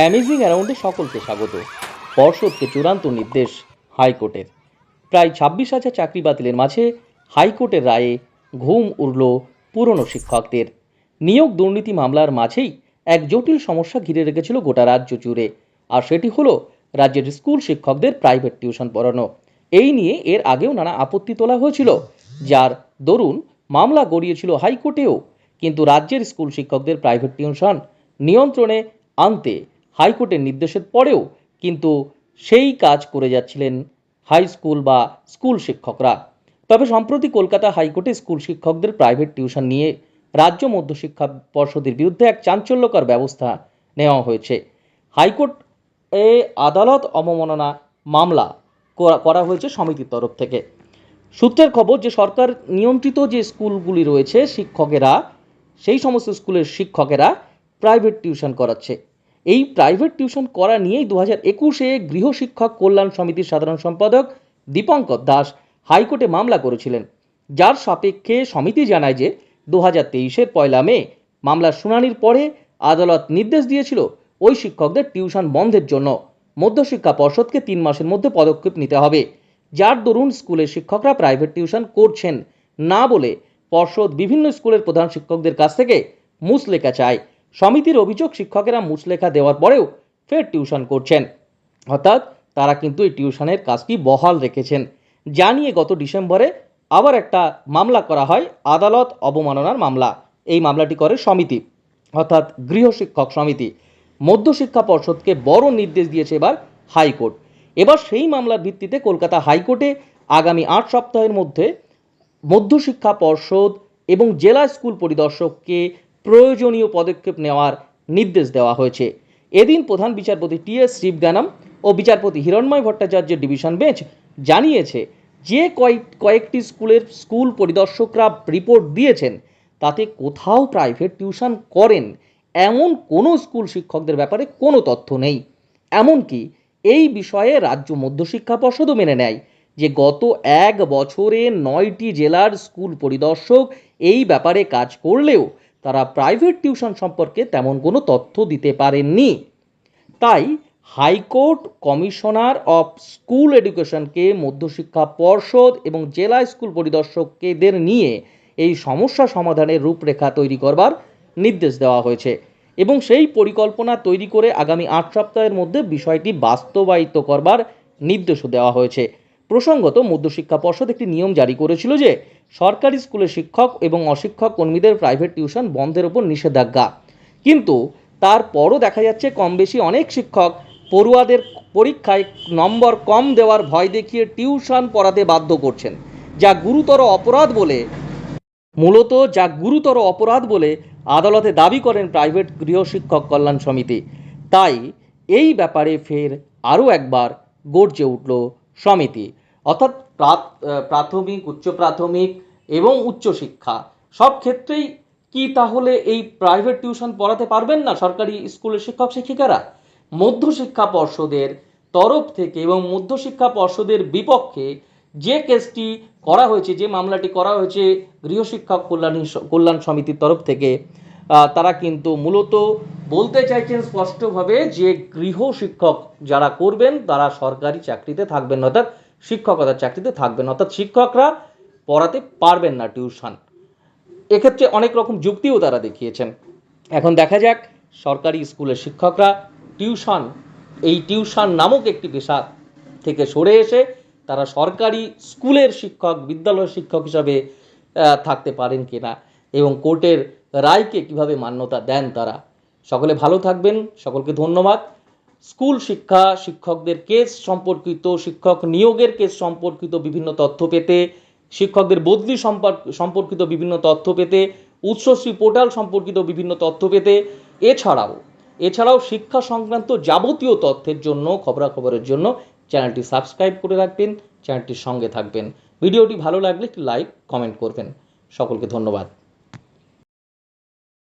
Amazing অ্যারাউন্ডে সকলকে স্বাগত। পর্ষদকে চূড়ান্ত নির্দেশ, হাইকোর্টের। প্রায় ছাব্বিশ হাজার চাকরি বাতিলের মাঝে হাইকোর্টের রায়ে ঘুম উড়ল পুরনো শিক্ষকদের। নিয়োগ দুর্নীতি মামলার মাঝেই এক জটিল সমস্যা ঘিরে রেখেছিল গোটা রাজ্য জুড়ে। আর সেটি হলো রাজ্যের স্কুল শিক্ষকদের প্রাইভেট টিউশন পড়ানো। এই নিয়ে এর আগেও নানা আপত্তি তোলা হয়েছিল, যার দরুন মামলা গড়িয়েছিল হাইকোর্টেও। কিন্তু রাজ্যের স্কুল শিক্ষকদের প্রাইভেট টিউশন নিয়ন্ত্রণে আনতে হাইকোর্টের নির্দেশের পরেও কিন্তু সেই কাজ করে যাচ্ছিলেন হাই স্কুল বা স্কুল শিক্ষকরা। তবে সম্প্রতি কলকাতা হাইকোর্টে স্কুল শিক্ষকদের প্রাইভেট টিউশন নিয়ে রাজ্য মধ্যশিক্ষা পর্ষদের বিরুদ্ধে এক চাঞ্চল্যকর ব্যবস্থা নেওয়া হয়েছে। হাইকোর্ট এ আদালত অবমাননা মামলা করা- হয়েছে সমিতির তরফ থেকে। সূত্রের খবর যে সরকার নিয়ন্ত্রিত যে স্কুলগুলি রয়েছে শিক্ষকেরা, সেই সমস্ত স্কুলের শিক্ষকেরা প্রাইভেট টিউশন করাচ্ছে। এই প্রাইভেট টিউশন করা নিয়েই দু হাজার একুশে গৃহশিক্ষক কল্যাণ সমিতির সাধারণ সম্পাদক দীপঙ্কর দাস হাইকোর্টে মামলা করেছিলেন। যার সাপেক্ষে সমিতি জানায় যে দু হাজার তেইশের পয়লা মে মামলার শুনানির পরে আদালত নির্দেশ দিয়েছিল ওই শিক্ষকদের টিউশন বন্ধের জন্য। মধ্যশিক্ষা পর্ষদকে তিন মাসের মধ্যে পদক্ষেপ নিতে হবে। যার দরুন স্কুলের শিক্ষকরা প্রাইভেট টিউশন করছেন না বলে পর্ষদ বিভিন্ন স্কুলের প্রধান শিক্ষকদের কাছ থেকে মুসলেখা চায়। সমিতির অভিযোগ শিক্ষকেরা মুচলেখা দেওয়ার পরেও ফের টিউশন করছেন। অর্থাৎ তারা কিন্তু এই টিউশনের কাজটি বহাল রেখেছেন। যা নিয়ে গত ডিসেম্বরে আবার একটা মামলা করা হয়, আদালত অবমাননার মামলা। এই মামলাটি করে সমিতি, অর্থাৎ গৃহশিক্ষক সমিতি। মধ্যশিক্ষা পর্ষদকে বড় নির্দেশ দিয়েছে এবার হাইকোর্ট। এবার সেই মামলার ভিত্তিতে কলকাতা হাইকোর্টে আগামী আট সপ্তাহের মধ্যে মধ্যশিক্ষা পর্ষদ এবং জেলা স্কুল পরিদর্শককে প্রয়োজনীয় পদক্ষেপ নেওয়ার নির্দেশ দেওয়া হয়েছে। এদিন প্রধান বিচারপতি টি এস শিবগানাম ও বিচারপতি হিরণময় ভট্টাচার্যের ডিভিশন বেঞ্চ জানিয়েছে যে কয়েক কয়েকটি স্কুলের স্কুল পরিদর্শকরা রিপোর্ট দিয়েছেন, তাতে কোথাও প্রাইভেট টিউশন করেন এমন কোনো স্কুল শিক্ষকদের ব্যাপারে কোনো তথ্য নেই। এমনকি এই বিষয়ে রাজ্য মধ্যশিক্ষা পর্ষদও মেনে নেয় যে গত এক বছরে নয়টি জেলার স্কুল পরিদর্শক এই ব্যাপারে কাজ করলেও তারা প্রাইভেট টিউশন সম্পর্কে তেমন কোনো তথ্য দিতে পারেননি। তাই high court commissioner of school এডুকেশনকে মধ্যশিক্ষা পর্ষদ এবং জেলা স্কুল পরিদর্শকদের নিয়ে এই সমস্যা সমাধানের রূপরেখা তৈরি করবার নির্দেশ দেওয়া হয়েছে এবং সেই পরিকল্পনা তৈরি করে আগামী আট সপ্তাহের মধ্যে বিষয়টি বাস্তবায়িত করবার নির্দেশও দেওয়া হয়েছে। প্রসঙ্গত মধ্যশিক্ষা পর্ষদ একটি নিয়ম জারি করেছিল যে সরকারি স্কুলে শিক্ষক এবং অশিক্ষক কর্মীদের প্রাইভেট টিউশন বন্ধের ওপর নিষেধাজ্ঞা। কিন্তু তারপরও দেখা যাচ্ছে কম বেশি অনেক শিক্ষক পড়ুয়াদের পরীক্ষায় নম্বর কম দেওয়ার ভয় দেখিয়ে টিউশন পড়াতে বাধ্য করছেন, যা গুরুতর অপরাধ বলে, মূলত যা গুরুতর অপরাধ বলে আদালতে দাবি করেন প্রাইভেট গৃহশিক্ষক কল্যাণ সমিতি। তাই এই ব্যাপারে ফের আরও একবার গর্জে উঠল সমিতি। অর্থাৎ প্রাথমিক, উচ্চ প্রাথমিক এবং উচ্চশিক্ষা সব ক্ষেত্রেই কি তাহলে এই প্রাইভেট টিউশন পড়াতে পারবেন না সরকারি স্কুলের শিক্ষক শিক্ষিকারা? মধ্যশিক্ষা পর্ষদের তরফ থেকে এবং মধ্যশিক্ষা পর্ষদের বিপক্ষে যে কেসটি করা হয়েছে, যে মামলাটি করা হয়েছে গৃহশিক্ষক কল্যাণ কল্যাণ সমিতির তরফ থেকে তারা কিন্তু মূলত বলতে চাইছেন স্পষ্টভাবে যে গৃহ শিক্ষক যারা করবেন, তারা সরকারি চাকরিতে থাকবেন না অর্থাৎ শিক্ষকতার চাকরিতে থাকবেন, অর্থাৎ শিক্ষকরা পড়াতে পারবেন না টিউশন। এক্ষেত্রে অনেক রকম যুক্তিও তারা দেখিয়েছেন। এখন দেখা যাক, সরকারি স্কুলের শিক্ষকরা টিউশন, এই টিউশন নামক একটি পেশা থেকে সরে এসে তারা সরকারি স্কুলের শিক্ষক বিদ্যালয় শিক্ষক হিসাবে থাকতে পারেন কিনা এবং কোর্টের রায়কে কীভাবে মান্যতা দেন তারা। সকলে ভালো থাকবেন, সকলকে ধন্যবাদ। স্কুল শিক্ষা শিক্ষকদের কেস সম্পর্কিত, শিক্ষক নিয়োগের কেস সম্পর্কিত বিভিন্ন তথ্য পেতে, শিক্ষকদের বদলি সম্পর্ক সম্পর্কিত বিভিন্ন তথ্য পেতে উৎসশ্রী পোর্টাল সম্পর্কিত বিভিন্ন তথ্য পেতে। এছাড়াও এছাড়াও শিক্ষা সংক্রান্ত যাবতীয় তথ্যের জন্য, খবরাখবরের জন্য চ্যানেলটি সাবস্ক্রাইব করে রাখবেন, চ্যানেলটির সঙ্গে থাকবেন। ভিডিওটি ভালো লাগলে একটি লাইক, কমেন্ট করবেন। সকলকে ধন্যবাদ।